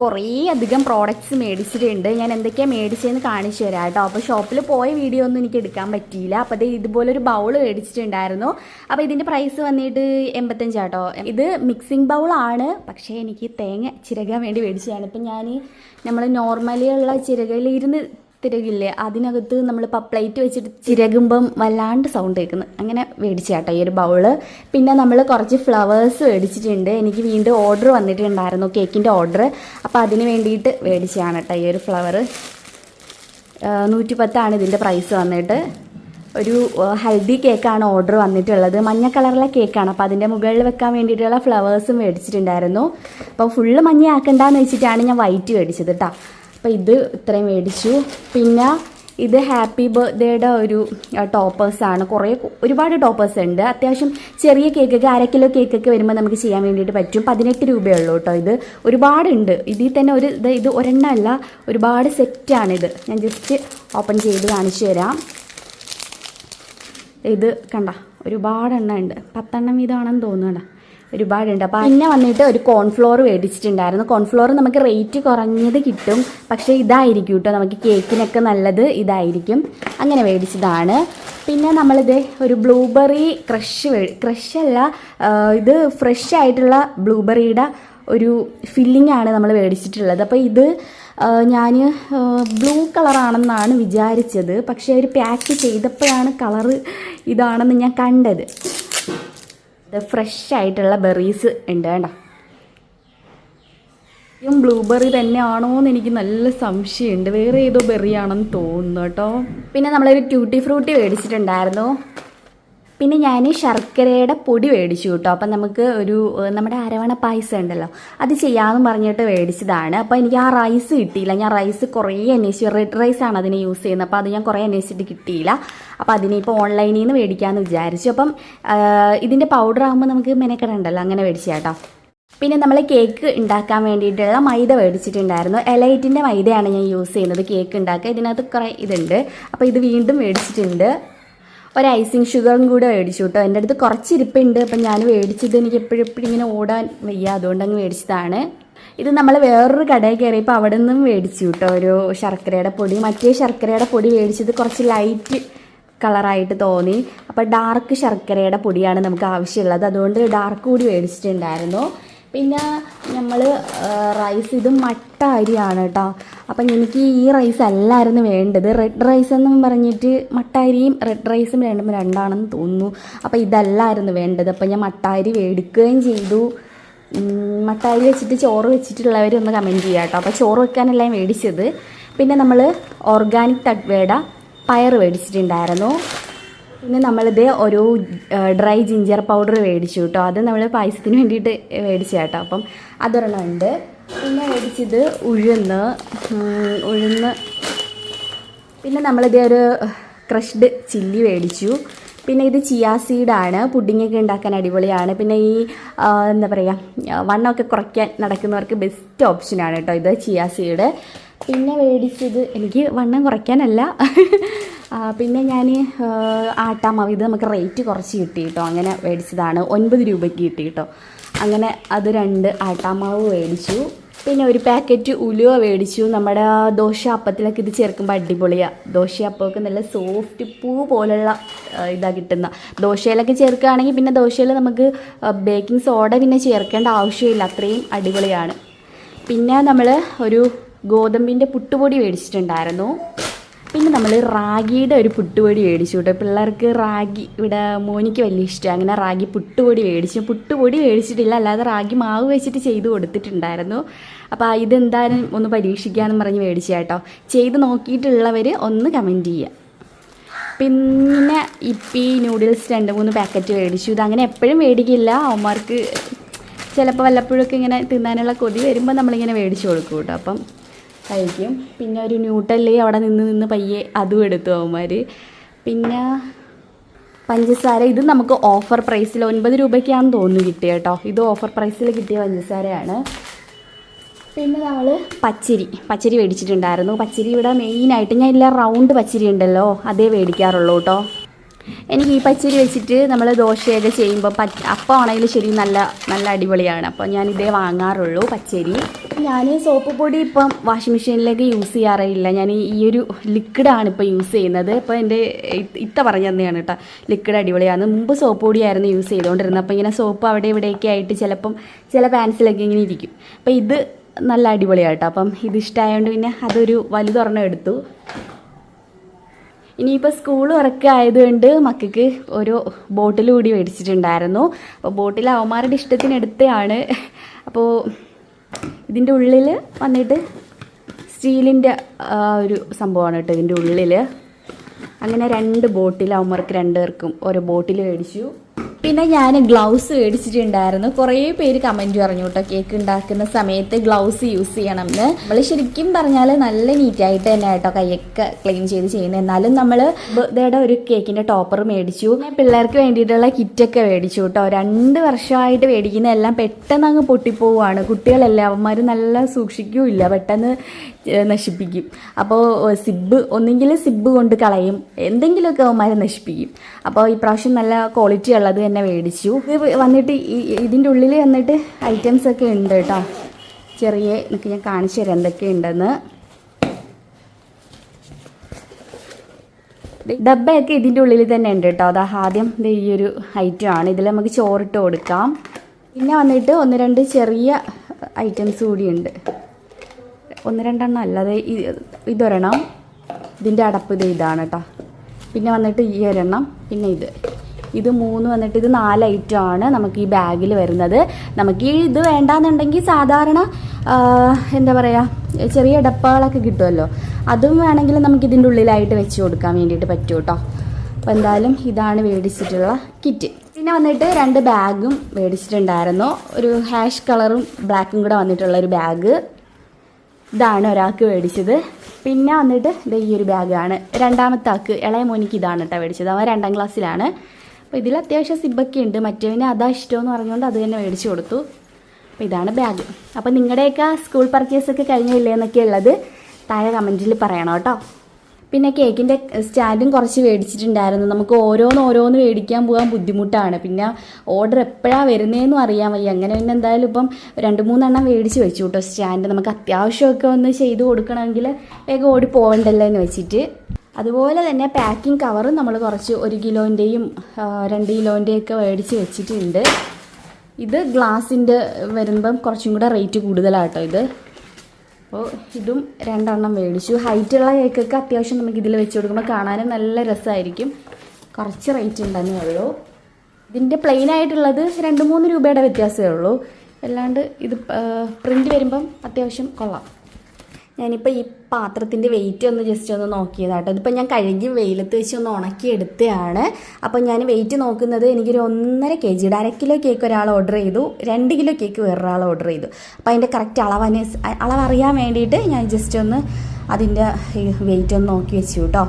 കുറേ അധികം പ്രോഡക്റ്റ്സ് മേടിച്ചിട്ടുണ്ട്. ഞാൻ എന്തൊക്കെയാണ് മേടിച്ചതെന്ന് കാണിച്ചു തരാം കേട്ടോ അപ്പോൾ ഷോപ്പിൽ പോയ വീഡിയോ ഒന്നും എനിക്ക് എടുക്കാൻ പറ്റിയില്ല. അപ്പോൾ ഇത് ഇതുപോലൊരു ബൗൾ മേടിച്ചിട്ടുണ്ടായിരുന്നു. അപ്പോൾ ഇതിന്റെ പ്രൈസ് വന്നിട്ട് എൺപത്തഞ്ച് കേട്ടോ ഇത് മിക്സിംഗ് ബൗളാണ് പക്ഷേ എനിക്ക് തേങ്ങ ചിരകാൻ വേണ്ടി മേടിച്ചതാണ്. ഇപ്പം ഞാൻ നമ്മൾ നോർമലി ഉള്ള ചിരകയിൽ ഇരുന്ന് തിരകില്ലേ? അതിനകത്ത് നമ്മൾ പ്ലേറ്റ് വെച്ചിട്ട് ചിരകുമ്പം വല്ലാണ്ട് സൗണ്ട് കേൾക്കുന്നു. അങ്ങനെ മേടിച്ച കേട്ടോ ഈ ഒരു ബൗൾ പിന്നെ നമ്മൾ കുറച്ച് ഫ്ലവേഴ്സ് മേടിച്ചിട്ടുണ്ട്. എനിക്ക് വീണ്ടും ഓർഡർ വന്നിട്ടുണ്ടായിരുന്നു കേക്കിന്റെ ഓർഡർ അപ്പോൾ അതിന് വേണ്ടിയിട്ട് മേടിച്ചതാണ് കേട്ടോ ഈ ഒരു ഫ്ലവർ നൂറ്റി പത്താണ് ഇതിന്റെ പ്രൈസ് വന്നിട്ട്. ഒരു ഹൽദി കേക്കാണ് ഓർഡർ വന്നിട്ടുള്ളത്. മഞ്ഞ കളറിലെ കേക്കാണ് അപ്പോൾ അതിന്റെ മുകളിൽ വെക്കാൻ വേണ്ടിയിട്ടുള്ള ഫ്ലവേഴ്സും മേടിച്ചിട്ടുണ്ടായിരുന്നു. അപ്പോൾ ഫുള്ള് മഞ്ഞയാക്കണ്ടെന്ന് വെച്ചിട്ടാണ് ഞാൻ വൈറ്റ് മേടിച്ചത് കേട്ടോ അപ്പോൾ ഇത് ഇത്രയും മേടിച്ചു. പിന്നെ ഇത് ഹാപ്പി ബർത്ത്ഡേയുടെ ഒരു ടോപ്പേഴ്സാണ് കുറേ ഒരുപാട് ടോപ്പേഴ്സ് ഉണ്ട്. അത്യാവശ്യം ചെറിയ കേക്കൊക്കെ അര കിലോ കേക്കൊക്കെ വരുമ്പോൾ നമുക്ക് ചെയ്യാൻ വേണ്ടിയിട്ട് പറ്റും. പതിനെട്ട് രൂപയുള്ളൂ കേട്ടോ ഇത്. ഒരുപാടുണ്ട്. ഇതിൽ തന്നെ ഒരു ഇത് ഇത് ഒരെണ്ണമല്ല ഒരുപാട് സെറ്റാണിത് ഞാൻ ജസ്റ്റ് ഓപ്പൺ ചെയ്ത് കാണിച്ചു തരാം. ഇത് കണ്ട ഒരുപാടെണ്ണം ഉണ്ട്. പത്തെണ്ണം വീതമാണെന്ന് തോന്നുകണ്ട ഒരുപാടുണ്ട്. അപ്പോൾ പിന്നെ വന്നിട്ട് ഒരു കോൺഫ്ലോർ മേടിച്ചിട്ടുണ്ടായിരുന്നു. കോൺഫ്ലോർ നമുക്ക് റേറ്റ് കുറഞ്ഞത് കിട്ടും. പക്ഷേ ഇതായിരിക്കും കേട്ടോ നമുക്ക് കേക്കിനൊക്കെ നല്ലത് ഇതായിരിക്കും. അങ്ങനെ മേടിച്ചതാണ്. പിന്നെ നമ്മളിത് ഒരു ബ്ലൂബെറി ക്രഷ് ക്രഷ് അല്ല ഇത് ഫ്രഷ് ആയിട്ടുള്ള ബ്ലൂബെറിയുടെ ഒരു ഫില്ലിംഗ് ആണ് നമ്മൾ മേടിച്ചിട്ടുള്ളത്. അപ്പോൾ ഇത് ഞാൻ ബ്ലൂ കളറാണെന്നാണ് വിചാരിച്ചത്. പക്ഷേ ഒരു പാക്ക് ചെയ്തപ്പോഴാണ് കളറ് ഇതാണെന്ന് ഞാൻ കണ്ടത്. ഇത് ഫ്രഷ് ആയിട്ടുള്ള ബെറീസ് ഉണ്ട് കേട്ടോ. ഇതും ബ്ലൂബെറി തന്നെയാണോ എന്ന് എനിക്ക് നല്ല സംശയമുണ്ട്. വേറെ ഏതോ ബെറി ആണെന്ന് തോന്നുന്നു കേട്ടോ. പിന്നെ നമ്മളൊരു ട്യൂട്ടി ഫ്രൂട്ടി മേടിച്ചിട്ടുണ്ടായിരുന്നു. പിന്നെ ഞാൻ ശർക്കരയുടെ പൊടി മേടിച്ചു കേട്ടോ. അപ്പം നമുക്ക് ഒരു നമ്മുടെ അരവണ പായസം ഉണ്ടല്ലോ. അത് ചെയ്യാമെന്ന് പറഞ്ഞിട്ട് മേടിച്ചതാണ് അപ്പോൾ എനിക്ക് ആ റൈസ് കിട്ടിയില്ല. ഞാൻ റൈസ് കുറേ അന്വേഷിച്ചു. റെഡ് റൈസ് ആണ് അതിന് യൂസ് ചെയ്യുന്നത്. അപ്പോൾ അത് ഞാൻ കുറേ അന്വേഷിച്ചിട്ട് കിട്ടിയില്ല. അപ്പോൾ അതിനിപ്പോൾ ഓൺലൈനിൽ നിന്ന് മേടിക്കാമെന്ന് വിചാരിച്ചു. അപ്പം ഇതിന്റെ പൗഡർ ആകുമ്പോൾ നമുക്ക് മെനക്കെടുണ്ടല്ലോ അങ്ങനെ മേടിച്ചു കേട്ടോ. പിന്നെ നമ്മൾ കേക്ക് ഉണ്ടാക്കാൻ വേണ്ടിയിട്ടുള്ള മൈദ മേടിച്ചിട്ടുണ്ടായിരുന്നു എലൈറ്റിന്റെ മൈദയാണ് ഞാൻ യൂസ് ചെയ്യുന്നത് കേക്ക് ഉണ്ടാക്കുക ഇതിനകത്ത് കുറേ ഇതുണ്ട്. അപ്പോൾ ഇത് വീണ്ടും മേടിച്ചിട്ടുണ്ട് ഒരു ഐസിങ് ഷുഗറും കൂടെ മേടിച്ചു കേട്ടോ. എന്റെ അടുത്ത് കുറച്ച് ഇരിപ്പുണ്ട്. അപ്പം ഞാൻ മേടിച്ചത് എനിക്ക് എപ്പോഴും എപ്പോഴും ഇങ്ങനെ ഓടാൻ വയ്യ. അതുകൊണ്ട് അങ്ങ് മേടിച്ചതാണ്. ഇത് നമ്മൾ വേറൊരു കടയിൽ കയറിയപ്പോൾ അവിടെ നിന്നും മേടിച്ചു കേട്ടോ. ഒരു ശർക്കരയുടെ പൊടി. മറ്റേ ശർക്കരയുടെ പൊടി മേടിച്ചത് കുറച്ച് ലൈറ്റ് കളറായിട്ട് തോന്നി. അപ്പോൾ ഡാർക്ക് ശർക്കരയുടെ പൊടിയാണ് നമുക്ക് ആവശ്യമുള്ളത്. അതുകൊണ്ട് ഡാർക്ക് കൂടി മേടിച്ചിട്ടുണ്ടായിരുന്നു. പിന്നെ നമ്മൾ റൈസ് ഇത് മട്ട അരിയാണ് കേട്ടോ അപ്പം എനിക്ക് ഈ റൈസ് അല്ലായിരുന്നു വേണ്ടത്. റെഡ് റൈസ് എന്നും പറഞ്ഞിട്ട് മട്ട അരിയും റെഡ് റൈസും രണ്ടും രണ്ടാണെന്ന് തോന്നുന്നു. അപ്പം ഇതല്ലായിരുന്നു വേണ്ടത്. അപ്പം ഞാൻ മട്ട അരി മേടിക്കുകയും ചെയ്തു. മട്ട അരി വെച്ചിട്ട് ചോറ് വെച്ചിട്ടുള്ളവർ ഒന്ന് കമന്റ് ചെയ്യാം കേട്ടോ അപ്പോൾ ചോറ് വെക്കാനല്ല മേടിച്ചത് പിന്നെ നമ്മൾ ഓർഗാനിക് തട്വേട പയർ മേടിച്ചിട്ടുണ്ടായിരുന്നു പിന്നെ നമ്മളിത് ഒരു ഡ്രൈ ജിഞ്ചർ പൗഡർ മേടിച്ചു കേട്ടോ അത് നമ്മൾ പായസത്തിന് വേണ്ടിയിട്ട് മേടിച്ച കേട്ടോ അപ്പം അതൊരെണ്ണം ഉണ്ട്. പിന്നെ മേടിച്ചത് ഉഴുന്ന് ഉഴുന്ന്. പിന്നെ നമ്മളിത് ഒരു ക്രഷ്ഡ് ചില്ലി മേടിച്ചു പിന്നെ ഇത് ചിയാ സീഡാണ് പുഡിങ്ങൊക്കെ ഉണ്ടാക്കാൻ അടിപൊളിയാണ്. പിന്നെ ഈ എന്താ പറയുക വണ്ണമൊക്കെ കുറയ്ക്കാൻ നടക്കുന്നവർക്ക് ബെസ്റ്റ് ഓപ്ഷനാണ് കേട്ടോ ഇത് ചിയാ സീഡ് പിന്നെ മേടിച്ചത് എനിക്ക് വണ്ണം കുറയ്ക്കാനല്ല. പിന്നെ ഞാൻ ആട്ടാമാവ് ഇത് നമുക്ക് റേറ്റ് കുറച്ച് കിട്ടി കേട്ടോ അങ്ങനെ മേടിച്ചതാണ്. ഒൻപത് രൂപയ്ക്ക് കിട്ടി കേട്ടോ അങ്ങനെ അത് രണ്ട് ആട്ടാമാവ് മേടിച്ചു. പിന്നെ ഒരു പാക്കറ്റ് ഉലുവ മേടിച്ചു. നമ്മുടെ ദോശ അപ്പത്തിലൊക്കെ ഇത് ചേർക്കുമ്പോൾ അടിപൊളിയാണ് ദോശ അപ്പമൊക്കെ നല്ല സോഫ്റ്റ് പൂ പോലുള്ള ഇതാ കിട്ടുന്ന. ദോശയിലൊക്കെ ചേർക്കുകയാണെങ്കിൽ പിന്നെ ദോശയിൽ നമുക്ക് ബേക്കിംഗ് സോഡ പിന്നെ ചേർക്കേണ്ട ആവശ്യമില്ല. അത്രയും അടിപൊളിയാണ്. പിന്നെ നമ്മൾ ഒരു ഗോതമ്പിന്റെ പുട്ടുപൊടി മേടിച്ചിട്ടുണ്ടായിരുന്നു. പിന്നെ നമ്മൾ റാഗിയുടെ ഒരു പുട്ടുപൊടി മേടിച്ചു കേട്ടോ പിള്ളേർക്ക് റാഗി ഇവിടെ മോനിക്ക് വലിയ ഇഷ്ടമാണ് അങ്ങനെ റാഗി പുട്ടുപൊടി മേടിച്ചു. പുട്ടുപൊടി മേടിച്ചിട്ടില്ല അല്ലാതെ റാഗി മാവ് വെച്ചിട്ട് ചെയ്ത് കൊടുത്തിട്ടുണ്ടായിരുന്നു. അപ്പോൾ ഇതെന്തായാലും ഒന്ന് പരീക്ഷിക്കാമെന്ന് പറഞ്ഞ് മേടിച്ചു കേട്ടോ ചെയ്ത് നോക്കിയിട്ടുള്ളവർ ഒന്ന് കമന്റ് ചെയ്യുക പിന്നെ ഇപ്പി നൂഡിൽസ് രണ്ട് മൂന്ന് പാക്കറ്റ് മേടിച്ചു. ഇതങ്ങനെ എപ്പോഴും മേടിക്കില്ല. അവന്മാർക്ക് ചിലപ്പോൾ വല്ലപ്പോഴൊക്കെ ഇങ്ങനെ തിന്നാനുള്ള കൊതി വരുമ്പോൾ നമ്മളിങ്ങനെ മേടിച്ചു കൊടുക്കും കേട്ടോ. അപ്പം കഴിക്കും. പിന്നെ ഒരു ന്യൂട്ടല്ലേ അവിടെ നിന്ന് നിന്ന് പയ്യെ അതും എടുത്തു അവന്മാർ പിന്നെ പഞ്ചസാര ഇത് നമുക്ക് ഓഫർ പ്രൈസിൽ ഒൻപത് രൂപയ്ക്കാണെന്ന് തോന്നുന്നു കിട്ടിയ കേട്ടോ ഇത് ഓഫർ പ്രൈസിൽ കിട്ടിയ പഞ്ചസാരയാണ്. പിന്നെ നമ്മൾ പച്ചരി പച്ചരി മേടിച്ചിട്ടുണ്ടായിരുന്നു. പച്ചരി ഇവിടെ മെയിനായിട്ട് ഞാൻ ഇല്ല റൗണ്ട് പച്ചരി ഉണ്ടല്ലോ അതേ മേടിക്കാറുള്ളൂ കേട്ടോ എനിക്ക് ഈ പച്ചരി വെച്ചിട്ട് നമ്മൾ ദോശയൊക്കെ ചെയ്യുമ്പോൾ പച്ച അപ്പമാണെങ്കിലും ശരി നല്ല നല്ല അടിപൊളിയാണ്. അപ്പോൾ ഞാൻ ഇതേ വാങ്ങാറുള്ളൂ പച്ചരി. ഞാൻ സോപ്പ് പൊടി ഇപ്പം വാഷിംഗ് മെഷീനിലേക്ക് യൂസ് ചെയ്യാറില്ല ഞാൻ ഈ ഒരു ലിക്വിഡാണ് ഇപ്പോൾ യൂസ് ചെയ്യുന്നത്. ഇപ്പോൾ എന്റെ ഇത്ത പറഞ്ഞു തന്നെയാണ് കേട്ടോ ലിക്വിഡ് അടിപൊളിയാണ്. മുമ്പ് സോപ്പ് പൊടിയായിരുന്നു യൂസ് ചെയ്തുകൊണ്ടിരുന്നത് അപ്പോൾ ഇങ്ങനെ സോപ്പ് അവിടെ ഇവിടെയൊക്കെ ആയിട്ട് ചിലപ്പം ചില പാൻസിലൊക്കെ ഇങ്ങനെ ഇരിക്കും. അപ്പോൾ ഇത് നല്ല അടിപൊളിയാട്ടോ അപ്പം ഇത് ഇഷ്ടമായതുകൊണ്ട് പിന്നെ അതൊരു വലുതൊരെണ്ണം എടുത്തു. ഇനിയിപ്പോൾ സ്കൂൾ ഉറക്കം ആയതുകൊണ്ട് മക്കൾക്ക് ഒരു ബോട്ടിൽ കൂടി മേടിച്ചിട്ടുണ്ടായിരുന്നു. അപ്പോൾ ബോട്ടിൽ അവന്മാരുടെ ഇഷ്ടത്തിന് എടുത്തതാണ്. അപ്പോൾ ഇതിന്റെ ഉള്ളിൽ വന്നിട്ട് സ്റ്റീലിന്റെ ഒരു സംഭവമാണ് കേട്ടോ ഇതിന്റെ ഉള്ളിൽ അങ്ങനെ രണ്ട് ബോട്ടിൽ അവന്മാർക്ക് രണ്ടുപേർക്കും ഓരോ ബോട്ടിൽ മേടിച്ചു. പിന്നെ ഞാൻ ഗ്ലൗസ് മേടിച്ചിട്ടുണ്ടായിരുന്നു. കുറേ പേര് കമന്റ് പറഞ്ഞു കേട്ടോ കേക്ക് ഉണ്ടാക്കുന്ന സമയത്ത് ഗ്ലൗസ് യൂസ് ചെയ്യണം എന്ന് നമ്മൾ ശരിക്കും പറഞ്ഞാൽ നല്ല നീറ്റായിട്ട് തന്നെ കേട്ടോ കൈയൊക്കെ ക്ലീൻ ചെയ്ത് ചെയ്യുന്നത് എന്നാലും നമ്മൾ ബർത്ത്ഡേയുടെ ഒരു കേക്കിന്റെ ടോപ്പർ മേടിച്ചു. പിള്ളേർക്ക് വേണ്ടിയിട്ടുള്ള കിറ്റൊക്കെ മേടിച്ചു കേട്ടോ രണ്ട് വർഷമായിട്ട് മേടിക്കുന്ന എല്ലാം പെട്ടെന്ന് അങ്ങ് പൊട്ടിപ്പോവാണ് കുട്ടികളെല്ലാം അവന്മാർ നല്ല സൂക്ഷിക്കുകയില്ല പെട്ടെന്ന് നശിപ്പിക്കും. അപ്പോൾ സിബ് ഒന്നെങ്കിൽ സിബ് കൊണ്ട് കളയും. എന്തെങ്കിലുമൊക്കെ അവന്മാരെ നശിപ്പിക്കും. അപ്പോൾ ഇപ്രാവശ്യം നല്ല ക്വാളിറ്റി ഉള്ളത് തന്നെ മേടിച്ചു. വന്നിട്ട് ഇതിന്റെ ഉള്ളിൽ വന്നിട്ട് ഐറ്റംസ് ഒക്കെ ഉണ്ട് കേട്ടോ. ചെറിയ എനിക്ക് ഞാൻ കാണിച്ചു തരാം എന്തൊക്കെ ഉണ്ടെന്ന് ഡബ്ബയൊക്കെ ഇതിന്റെ ഉള്ളിൽ തന്നെ ഉണ്ട് കേട്ടോ. അതാ ആദ്യം ഈ ഒരു ഐറ്റം ആണ്. ഇതിൽ നമുക്ക് ചോറിട്ട് കൊടുക്കാം. പിന്നെ വന്നിട്ട് ഒന്ന് രണ്ട് ചെറിയ ഐറ്റംസ് കൂടിയുണ്ട് ഒന്ന് രണ്ടെണ്ണം അല്ലാതെ ഇതൊരെണ്ണം. ഇതിന്റെ അടപ്പ് ഇത് ഇതാണ് കേട്ടോ പിന്നെ വന്നിട്ട് ഈ ഒരെണ്ണം പിന്നെ ഇത്. ഇത് മൂന്ന് വന്നിട്ട് ഇത് നാല് ഐറ്റം ആണ് നമുക്ക് ഈ ബാഗിൽ വരുന്നത്. നമുക്ക് ഈ ഇത് വേണ്ടാന്നുണ്ടെങ്കിൽ സാധാരണ എന്താ പറയുക ചെറിയ ഡപ്പകളൊക്കെ കിട്ടുമല്ലോ അതും വേണമെങ്കിൽ നമുക്ക് ഇതിന്റെ ഉള്ളിലായിട്ട് വെച്ച് കൊടുക്കാൻ വേണ്ടിയിട്ട് പറ്റും കേട്ടോ അപ്പോൾ എന്തായാലും ഇതാണ് മേടിച്ചിട്ടുള്ള കിറ്റ് പിന്നെ വന്നിട്ട് രണ്ട് ബാഗും മേടിച്ചിട്ടുണ്ടായിരുന്നു ഒരു ഹാഷ് കളറും ബ്ലാക്കും കൂടെ വന്നിട്ടുള്ള ഒരു ബാഗ്. ഇതാണ് ഒരാൾക്ക് മേടിച്ചത്. പിന്നെ വന്നിട്ട് ഇത് ഈ ഒരു ബാഗാണ്. രണ്ടാമത്തെ ആൾക്ക് ഇളയ മോനിക്ക് ഇതാണ് കേട്ടോ മേടിച്ചത്. അവൻ രണ്ടാം ക്ലാസ്സിലാണ്. അപ്പോൾ ഇതിൽ അത്യാവശ്യം സിബൊക്കെ ഉണ്ട്. മറ്റേവിന് അതാ ഇഷ്ടമെന്ന് പറഞ്ഞുകൊണ്ട് അത് തന്നെ മേടിച്ചു കൊടുത്തു. അപ്പോൾ ഇതാണ് ബാഗ്. അപ്പോൾ നിങ്ങളുടെയൊക്കെ സ്കൂൾ പർച്ചേസ് ഒക്കെ കഴിഞ്ഞില്ലേ എന്നൊക്കെ ഉള്ളത് താഴെ കമന്റിൽ പറയണം കേട്ടോ. പിന്നെ കേക്കിന്റെ സ്റ്റാൻഡും കുറച്ച് മേടിച്ചിട്ടുണ്ടായിരുന്നു. നമുക്ക് ഓരോന്ന് ഓരോന്ന് മേടിക്കാൻ പോകാൻ ബുദ്ധിമുട്ടാണ്. പിന്നെ ഓർഡർ എപ്പോഴാണ് വരുന്നതെന്നും അറിയാൻ വയ്യ. അങ്ങനെ പിന്നെ എന്തായാലും ഇപ്പം രണ്ട് മൂന്നെണ്ണം മേടിച്ച് വെച്ചു കേട്ടോ സ്റ്റാൻഡ്. നമുക്ക് അത്യാവശ്യമൊക്കെ ഒന്ന് ചെയ്ത് കൊടുക്കണമെങ്കിൽ വേഗം ഓടി പോകണ്ടല്ലോ എന്ന് വെച്ചിട്ട്. അതുപോലെ തന്നെ പാക്കിംഗ് കവറും നമ്മൾ കുറച്ച് ഒരു കിലോന്റെയും രണ്ട് കിലോന്റെയും ഒക്കെ മേടിച്ച് വെച്ചിട്ടുണ്ട്. ഇത് ഗ്ലാസിന്റെ വരുമ്പം കുറച്ചും കൂടെ റേറ്റ് കൂടുതലാട്ടോ ഇത്. അപ്പോൾ ഇതും രണ്ടെണ്ണം മേടിച്ചു. ഹൈറ്റുള്ള കേക്കൊക്കെ അത്യാവശ്യം നമുക്ക് ഇതിൽ വെച്ച് കൊടുക്കുമ്പോൾ കാണാനും നല്ല രസമായിരിക്കും കുറച്ച് റേറ്റ് ഉണ്ടെന്നേ ഉള്ളൂ. ഇതിന്റെ പ്ലെയിൻ ആയിട്ടുള്ളത് രണ്ട് മൂന്ന് രൂപയുടെ വ്യത്യാസമേ ഉള്ളൂ. അല്ലാണ്ട് ഇത് പ്രിന്റ് വരുമ്പം അത്യാവശ്യം കൊള്ളാം. ഞാനിപ്പോൾ ഈ പാത്രത്തിന്റെ വെയിറ്റ് ഒന്ന് ജസ്റ്റ് ഒന്ന് നോക്കിയതാട്ടോ. ഇതിപ്പോൾ ഞാൻ കഴുകി വെയിലത്ത് വെച്ച് ഒന്ന് ഉണക്കി എടുത്തതാണ്. അപ്പോൾ ഞാൻ വെയിറ്റ് നോക്കുന്നത് എനിക്കൊരു ഒന്നര കെ ജിയുടെ അര കിലോ കേക്ക് ഒരാൾ ഓർഡർ ചെയ്തു രണ്ട് കിലോ കേക്ക് വേറൊരാൾ ഓർഡർ ചെയ്തു. അപ്പോൾ അതിന്റെ കറക്റ്റ് അളവന് അളവ് അറിയാൻ വേണ്ടിയിട്ട് ഞാൻ ജസ്റ്റ് ഒന്ന് അതിന്റെ വെയിറ്റ് ഒന്ന് നോക്കി വെച്ചു കേട്ടോ